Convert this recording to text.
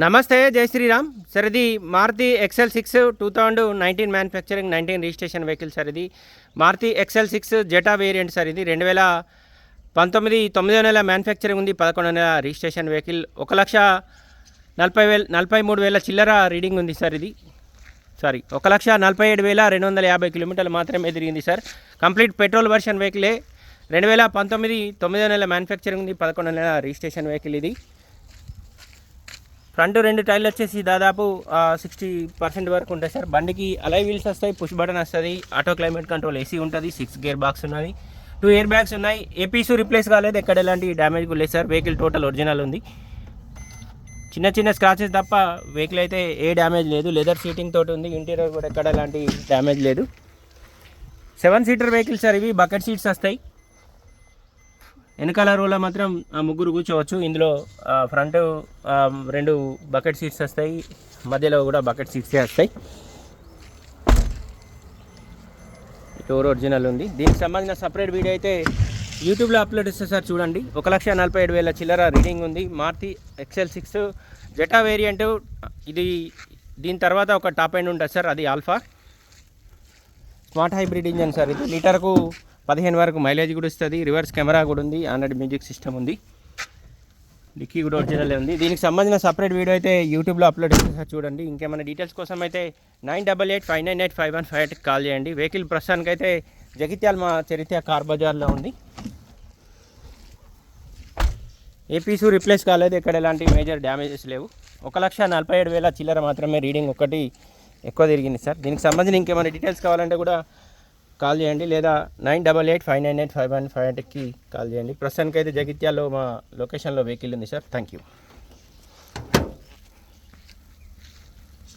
నమస్తే జై శ్రీరామ్. సార్ ఇది Maruti XL six two thousand nineteen manufacturing nineteen registration vehicle sir ఇది Maruti XL six Zeta variant sir ఇది రెండు వేల పంతొమ్మిది తొమ్మిదో నెల మ్యానుఫ్యాక్చరింగ్ ఉంది. పదకొండో నెల రిజిస్ట్రేషన్ వెహికల్ ఒక లక్ష నలభై వేల నలభై మూడు వేల చిల్లర రీడింగ్ ఉంది సార్ ఇది సారీ ఒక లక్ష నలభై ఏడు వేల రెండు వందల యాభై కిలోమీటర్లు మాత్రమే తిరిగింది సార్. కంప్లీట్ పెట్రోల్ వర్షన్ వెహికలే రెండు వేల పంతొమ్మిది తొమ్మిదో నెల మ్యానుఫ్యాక్చరింగ్ ఉంది. పదకొండో నెల రిజిస్ట్రేషన్ వెహికల్ ఇది. ఫ్రంట్ రెండు టైర్లు వచ్చేసి దాదాపు సిక్స్టీ పర్సెంట్ వరకు ఉంటాయి సార్. బండికి అలై వీల్స్ వస్తాయి పుష్ బటన్ వస్తుంది ఆటో క్లైమేట్ కంట్రోల్ ఏసీ ఉంటుంది సిక్స్ గేర్ బాక్స్ ఉన్నది. టూ ఇయర్ బ్యాగ్స్ ఉన్నాయి. ఏపీసు రిప్లేస్ కాలేదు ఎక్కడ ఎలాంటి డ్యామేజ్ కూడా లేదు సార్. వెహికల్ టోటల్ ఒరిజినల్ ఉంది. చిన్న చిన్న స్క్రాచెస్ తప్ప వెహికల్ అయితే ఏ డ్యామేజ్ లేదు. లెదర్ సీటింగ్ తోటి ఉంది. ఇంటీరియర్ కూడా ఎక్కడ ఎలాంటి డ్యామేజ్ లేదు. సెవెన్ సీటర్ వెహికల్ సార్ ఇవి. బకెట్ సీట్స్ వస్తాయి. వెనకాల రోలో మాత్రం ముగ్గురు కూర్చోవచ్చు. ఇందులో ఫ్రంట్ రెండు బకెట్ సీట్స్ వస్తాయి. మధ్యలో కూడా బకెట్ సీట్సే వస్తాయి. డోర్ ఒరిజినల్ ఉంది. దీనికి సంబంధించిన సపరేట్ వీడియో అయితే యూట్యూబ్లో అప్లోడ్ ఇస్తే సార్ చూడండి. ఒక లక్ష నలభై ఏడు వేల చిల్లర రీడింగ్ ఉంది. Maruti XL six Zeta variant. ఇది దీని తర్వాత ఒక టాప్ ఎండ్ ఉంటుంది సార్. అది alpha. Smart hybrid engine sir ఇది. లీటర్కు పదిహేను వరకు మైలేజ్ కూడా ఇస్తుంది రివర్స్ కెమెరా కూడా ఉంది ఆండ్రాయిడ్ మ్యూజిక్ సిస్టమ్ ఉంది. డిక్కీ కూడా ఒరిజినల్ ఉంది. దీనికి సంబంధించిన సపరేట్ వీడియో అయితే యూట్యూబ్లో అప్లోడ్ చేస్తే చూడండి. ఇంకేమైనా డీటెయిల్స్ కోసం అయితే nine double eight five nine eight five one five ఎయిట్కి కాల్ చేయండి. వెహికల్ ప్రస్తుతానికి అయితే జగిత్యాల మా చరిత్ర కార్ బజార్లో ఉంది. ఏ పీసు రిప్లేస్ కాలేదు ఇక్కడ ఎలాంటి మేజర్ డ్యామేజెస్ లేవు. ఒక లక్ష నలభై ఏడు వేల చిల్లర మాత్రమే రీడింగ్ ఒకటి ఎక్కువ తిరిగింది సార్. దీనికి సంబంధించి ఇంకేమైనా డీటెయిల్స్ కావాలంటే కూడా కాల్ చేయండి లేదా nine double eight five nine eight five one five ఎయిట్కి కాల్ చేయండి. ప్రస్తుతానికి అయితే జగిత్యాల్లో మా లొకేషన్లో వెహికల్ ఉంది సార్. Thank you.